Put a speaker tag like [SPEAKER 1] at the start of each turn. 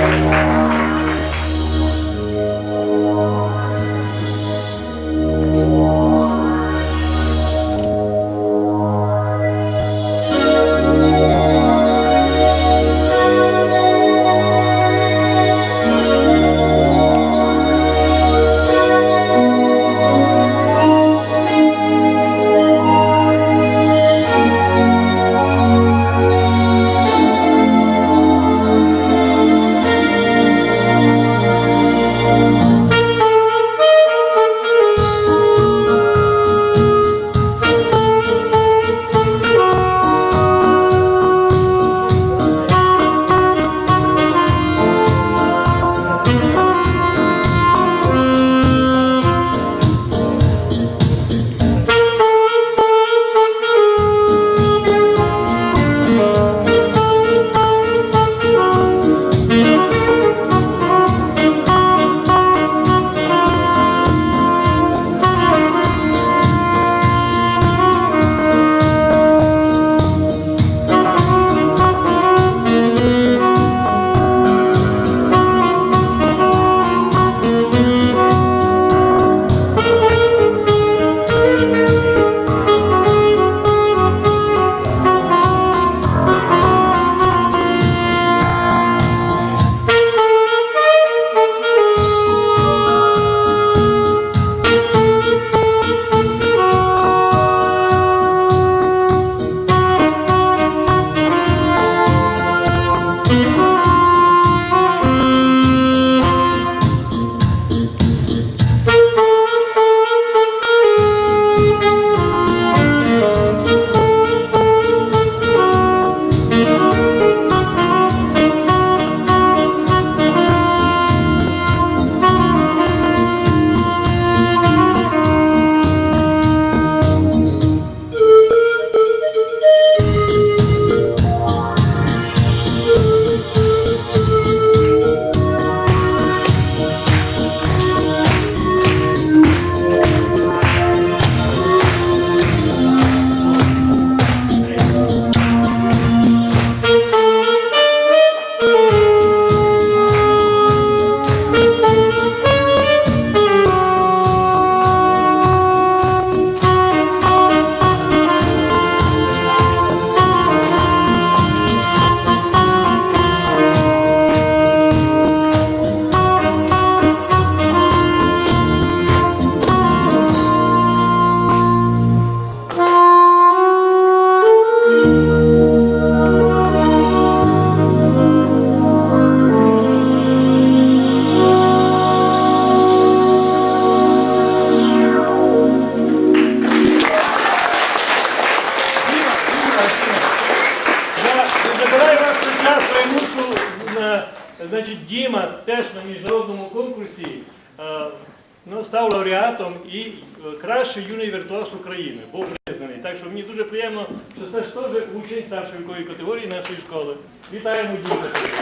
[SPEAKER 1] Thank you. Забираю вашого часу і мушу на, значить, Діма теж на міжнародному конкурсі е, ну, став лауреатом і е, кращий юний віртуаз України. Був признаний. Так що мені дуже приємно, що ж теж учень старшої категорії нашої школи. Вітаємо Діма.